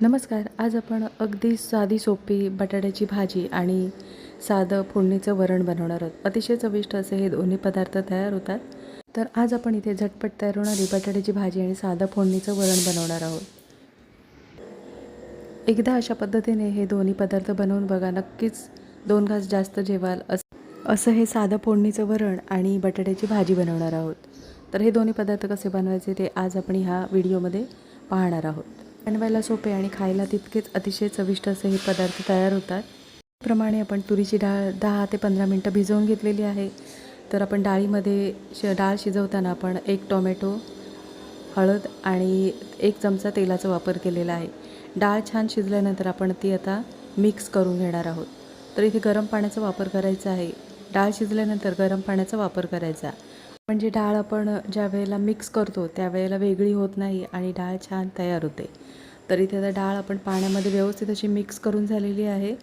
नमस्कार आज आपण अगदी साधी सोपी बटाट्याची भाजी आणि साधं फोडणीचं वरण बनवणार आहोत. अतिशय चविष्ट असे हे दोन्ही पदार्थ तयार होतात. तर आज आपण इथे झटपट तयार होणारी बटाट्याची भाजी आणि साधं फोडणीचं वरण बनवणार आहोत. एकदा अशा पद्धतीने हे दोन्ही पदार्थ बनवून बघा नक्कीच दोन घास जास्त जेवाल असं असं हे साधं फोडणीचं वरण आणि बटाट्याची भाजी बनवणार आहोत. तर हे दोन्ही पदार्थ कसे बनवायचे ते आज आपण ह्या व्हिडिओमध्ये पाहणार आहोत. बनवायला सोपे आणि खायला तितकेच अतिशय चविष्ट असे हे पदार्थ तयार होतात. प्रमाणे आपण तुरीची डाळ दहा ते पंधरा मिनटं भिजवून घेतलेली आहे. तर आपण डाळीमध्ये श डाळ शिजवताना आपण एक टोमॅटो हळद आणि एक चमचा तेलाचा वापर केलेला आहे. डाळ छान शिजल्यानंतर आपण ती आता मिक्स करून घेणार आहोत. तर इथे गरम पाण्याचा वापर करायचा आहे. डाळ शिजल्यानंतर गरम पाण्याचा वापर करायचा. म्हणजे डाळ आपण ज्या वेळेला मिक्स करतो त्यावेळेला वेगळी होत नाही आणि डाळ छान तयार होते. तर इथे आता डाळ आपण पाण्यामध्ये व्यवस्थित अशी मिक्स करून झालेली आहे.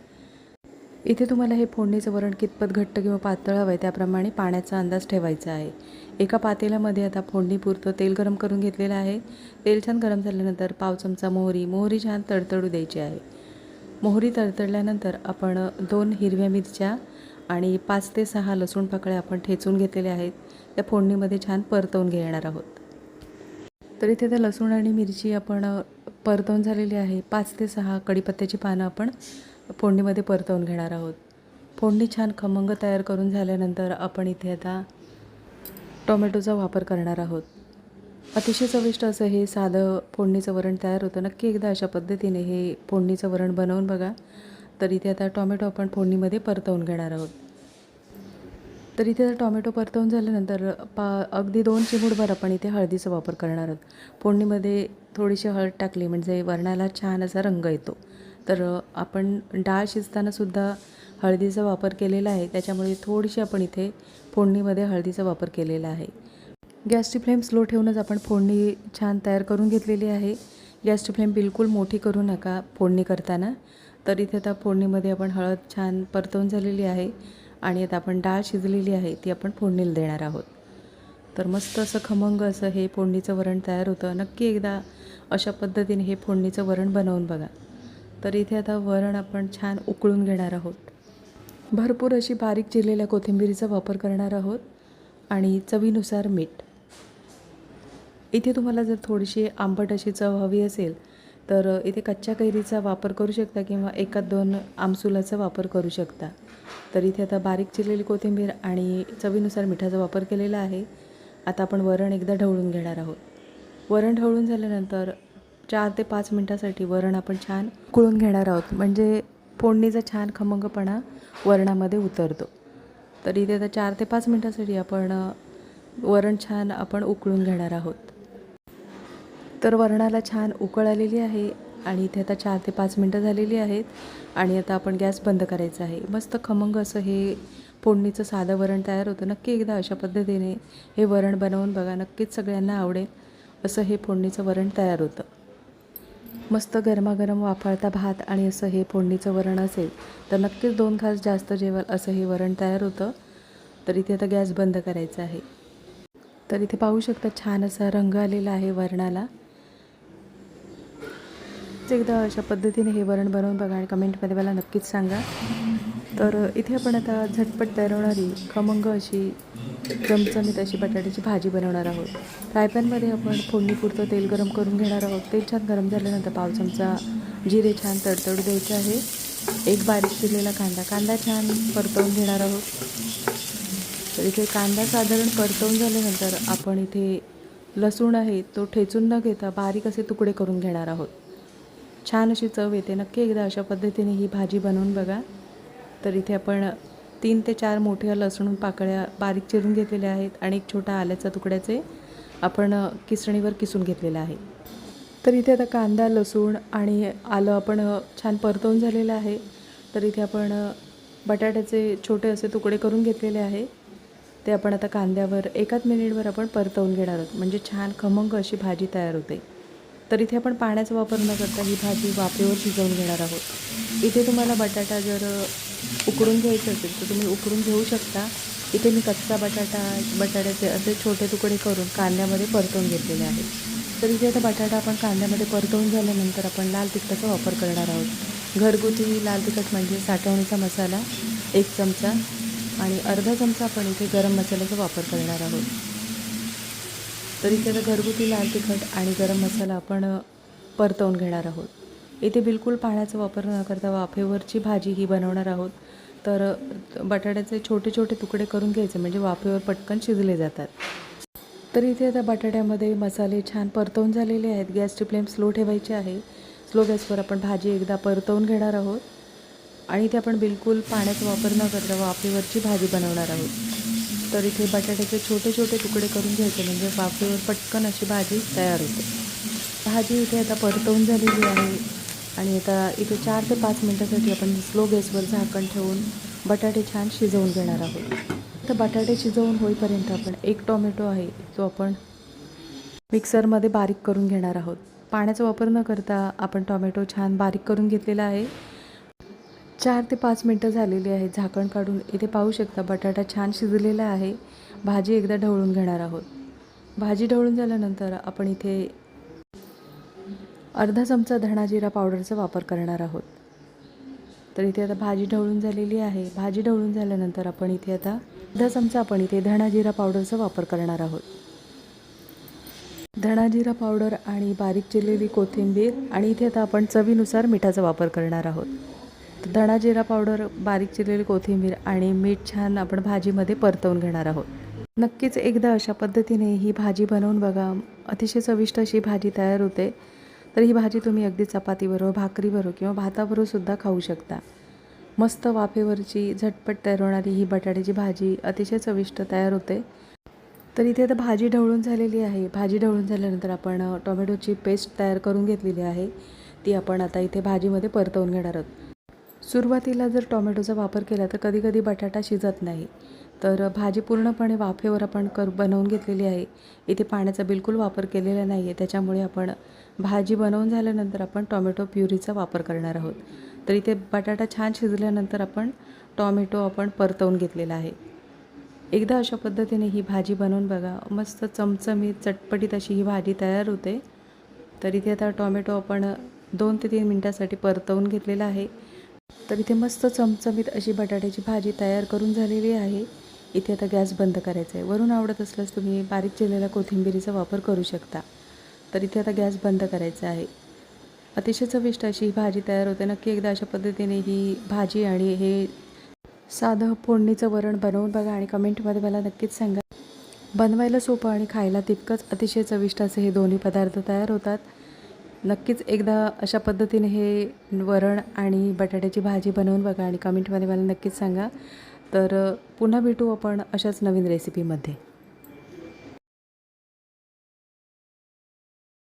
इथे तुम्हाला हे फोडणीचं वरण कितपत घट्ट किंवा पातळ हवं आहे त्याप्रमाणे पाण्याचा अंदाज ठेवायचा आहे. एका पातेल्यामध्ये आता फोडणीपुरतं तेल गरम करून घेतलेलं आहे. तेल छान गरम झाल्यानंतर पाव चमचा मोहरी मोहरी छान तडतडू द्यायची आहे. मोहरी तडतडल्यानंतर आपण दोन हिरव्या मिरच्या आणि पाच ते सहा लसूण पाकळ्या आपण ठेचून घेतलेल्या आहेत. त्या फोडणीमध्ये छान परतवून घेणार आहोत. तर इथे त्या लसूण आणि मिरची आपण परतवून झालेली आहे. पाच ते सहा कढीपत्त्याची पानं आपण फोडणीमध्ये परतवून घेणार आहोत. फोडणी छान खमंग तयार करून झाल्यानंतर आपण इथे आता टोमॅटोचा वापर करणार आहोत. अतिशय चविष्ट असं हे साधं फोडणीचं वरण तयार होतं. नक्की एकदा अशा पद्धतीने हे फोडणीचं वरण बनवून बघा. तर इथे आता टॉमॅटो आपण फोडणीमध्ये परतवून घेणार आहोत. तर इथे जर टॉमॅटो परतवून झाल्यानंतर पा अगदी दोन चिमूटभर आपण इथे हळदीचा वापर करणार आहोत. फोडणीमध्ये थोडीशी हळद टाकली म्हणजे वरणाला छान असा रंग येतो. तर आपण डाळ शिजतानासुद्धा हळदीचा वापर केलेला आहे. त्याच्यामुळे थोडीशी आपण इथे फोडणीमध्ये हळदीचा वापर केलेला आहे. गॅसची फ्लेम स्लो ठेवूनच आपण फोडणी छान तयार करून घेतलेली आहे. गॅसची फ्लेम बिलकुल मोठी करू नका फोडणी करताना. तर इथे आता फोडणीमध्ये आपण हळद छान परतवून झालेली आहे आणि आता आपण डाळ शिजलेली आहे ती आपण फोडणीला देणार आहोत. तर मस्त असं खमंग असं हे फोडणीचं वरण तयार होतं. नक्की एकदा अशा पद्धतीने हे फोडणीचं वरण बनवून बघा. तर इथे आता वरण आपण छान उकळून घेणार आहोत. भरपूर अशी बारीक चिरलेल्या कोथिंबिरीचा वापर करणार आहोत आणि चवीनुसार मीठ. इथे तुम्हाला जर थोडीशी आंबट अशी चव हवी असेल तर इथे कच्च्या कैरीचा वापर करू शकता किंवा एकात दोन आमसुलाचा वापर करू शकता. तर इथे आता बारीक चिरलेली कोथिंबीर आणि चवीनुसार मिठाचा वापर केलेला आहे. आता आपण वरण एकदा ढवळून घेणार आहोत. वरण ढवळून झाल्यानंतर चार ते पाच मिनटासाठी वरण आपण छान उकळून घेणार आहोत. म्हणजे फोडणीचा छान खमंगपणा वरणामध्ये उतरतो. तर इथे आता चार ते पाच मिनटासाठी आपण वरण छान आपण उकळून घेणार आहोत. तर वरणाला छान उकळ आलेली आहे आणि इथे आता चार ते पाच मिनटं झालेली आहेत आणि आता आपण गॅस बंद करायचा आहे. मस्त खमंग असं हे फोडणीचं साधं वरण तयार होतं. नक्की एकदा अशा पद्धतीने हे वरण बनवून बघा. नक्कीच सगळ्यांना आवडेल असं हे फोडणीचं वरण तयार होतं. मस्त गरमागरम वाफाळता भात आणि असं हे फोडणीचं वरण असेल तर नक्कीच दोन घास जास्त जेवाल असं हे वरण तयार होतं. तर इथे आता गॅस बंद करायचा आहे. तर इथे पाहू शकता छान असा रंग आलेला आहे वरणाला. एकदा अशा पद्धतीने हे वरण बनवून बघा आणि कमेंटमध्ये मला नक्कीच सांगा. तर इथे आपण आता झटपट तयार होणारी खमंग अशी चमचमीत अशी बटाट्याची भाजी बनवणार आहोत. फ्रायपॅनमध्ये आपण फोडणीपुरतं तेल गरम करून घेणार आहोत. तेल छान गरम झाल्यानंतर पाव चमचा जिरे छान तडतडू द्यायचे आहे. एक बारीक चिरलेला कांदा. कांदा छान परतवून घेणार आहोत. तर इथे कांदा साधारण परतवून झाल्यानंतर आपण इथे लसूण आहे तो ठेचून न घेता बारीक असे तुकडे करून घेणार आहोत. छान अशी चव येते. नक्की एकदा अशा पद्धतीने ही भाजी बनवून बघा. तर इथे आपण तीन ते चार मोठ्या लसूण पाकळ्या बारीक चिरून घेतलेल्या आहेत आणि एक छोटा आल्याचा तुकड्याचे आपण किसणीवर किसून घेतलेलं आहे. तर इथे आता कांदा लसूण आणि आलं आपण छान परतवून झालेलं आहे. तर इथे आपण बटाट्याचे छोटे असे तुकडे करून घेतलेले आहे. ते आपण आता कांद्यावर एकाच मिनिटवर आपण परतवून घेणार आहोत. म्हणजे छान खमंग अशी भाजी तयार होते. तर इथे आपण पाण्याचा वापर न करता ही भाजी वाफेवर शिजवून घेणार आहोत. इथे तुम्हाला बटाटा जर उकडून घ्यायचं असेल तर तुम्ही उकडून घेऊ शकता. इथे मी कच्चा बटाटा बटाट्याचे असे छोटे तुकडे करून कांद्यामध्ये परतवून घेतलेले आहेत तर इथे आता बटाटा आपण कांद्यामध्ये परतवून झाल्यानंतर आपण लाल तिखटाचा वापर करणार आहोत. घरगुती लाल तिखट म्हणजे साठवणीचा मसाला एक चमचा आणि अर्धा चमचा आपण इथे गरम मसाल्याचा वापर करणार आहोत. तर इथे आता घरगुती लाल तिखट आणि गरम मसाला आपण परतवून घेणार आहोत. इथे बिलकुल पाण्याचा वापर न करता वाफेवरची भाजी ही बनवणार आहोत. तर बटाट्याचे छोटे छोटे तुकडे करून घ्यायचे म्हणजे वाफेवर पटकन शिजले जातात. तर इथे आता बटाट्यामध्ये मसाले छान परतवून झालेले आहेत. गॅसची फ्लेम स्लो ठेवायची आहे. स्लो गॅसवर आपण भाजी एकदा परतवून घेणार आहोत. आणि इथे आपण बिलकुल पाण्याचा वापर न करता वाफेवरची भाजी बनवणार आहोत. तर इथे बटाट्याचे छोटे छोटे तुकडे करून घ्यायचे. म्हणजे वाफेवर पटकन अशी भाजी तयार होते. भाजी इथे आता परतवून झालेली आहे. आणि आता इथे चार ते पाच मिनटासाठी आपण स्लो गॅसवर झाकण ठेवून बटाटे छान शिजवून घेणार आहोत. तर बटाटे शिजवून होईपर्यंत आपण एक टोमॅटो आहे तो आपण मिक्सरमध्ये बारीक करून घेणार आहोत. पाण्याचा वापर न करता आपण टोमॅटो छान बारीक करून घेतलेला आहे. चार ते पाच मिनटं झालेली आहेत झाकण काढून इथे पाहू शकता बटाटा छान शिजलेला आहे. भाजी एकदा ढवळून घेणार आहोत. भाजी ढवळून झाल्यानंतर आपण इथे अर्धा चमचा धणा जिरा पावडरचा वापर करणार आहोत. तर इथे आता भाजी ढवळून झालेली आहे. भाजी ढवळून झाल्यानंतर आपण इथे आता अर्धा चमचा आपण इथे धणा जिरा पावडरचा वापर करणार आहोत. धणा जिरा पावडर आणि बारीक चिरलेली कोथिंबीर आणि इथे आता आपण चवीनुसार मिठाचा वापर करणार आहोत. धणा जिरा पावडर बारीक चिरलेली कोथिंबीर आणि मीठ छान आपण भाजीमध्ये परतवून घेणार आहोत. नक्कीच एकदा अशा पद्धतीने ही भाजी बनवून बघा. अतिशय चविष्ट अशी भाजी तयार होते. तर ही भाजी तुम्ही अगदी चपातीबरोबर भाकरीबरोबर किंवा भाताबरोबर सुद्धा खाऊ शकता. मस्त वाफेवरची झटपट तयार होणारी ही बटाट्याची भाजी अतिशय चविष्ट तयार होते. तर इथे आता भाजी ढवळून झालेली आहे. भाजी ढवळून झाल्यानंतर आपण टोमॅटोची पेस्ट तयार करून घेतलेली आहे. ती आपण आता इथे भाजीमध्ये परतवून घेणार आहोत. सुरुवातीला जर टोमॅटोचा वापर केला तर कधी कधी बटाटा शिजत नाही. तर भाजी पूर्णपणे वाफेवर आपण कर बनवून घेतलेली आहे. इथे पाण्याचा बिलकुल वापर केलेला नाही आहे त्याच्यामुळे आपण भाजी बनवून झाल्यानंतर आपण टोमॅटो प्युरीचा वापर करणार आहोत. तर इथे बटाटा छान शिजल्यानंतर आपण टॉमॅटो आपण परतवून घेतलेला आहे. एकदा अशा पद्धतीने ही भाजी बनवून बघा. मस्त चमचमीत चटपटीत अशी ही भाजी तयार होते. तर इथे आता टोमॅटो आपण दोन ते तीन मिनटासाठी परतवून घेतलेला आहे. तर इथे मस्त चमचमीत अशी बटाट्याची भाजी तयार करून झालेली आहे. इथे आता गॅस बंद करायचा आहे. वरून आवडत असल्यास तुम्ही बारीक चिरलेल्या कोथिंबिरीचा वापर करू शकता. तर इथे आता गॅस बंद करायचा आहे. अतिशय चविष्ट अशी ही भाजी तयार होते. नक्की एकदा अशा पद्धतीने ही भाजी आणि हे साधं फोडणीचं वरण बनवून बघा आणि कमेंटमध्ये मला नक्कीच सांगा. बनवायला सोपं आणि खायला तितकंच अतिशय चविष्ट असे हे दोन्ही पदार्थ तयार होतात. नक्कीच एकदा अशा पद्धतीने हे वरण आणि बटाट्याची भाजी बनवून बघा आणि कमेंटमध्ये मला नक्कीच सांगा. तर पुन्हा भेटू आपण अशाच नवीन रेसिपीमध्ये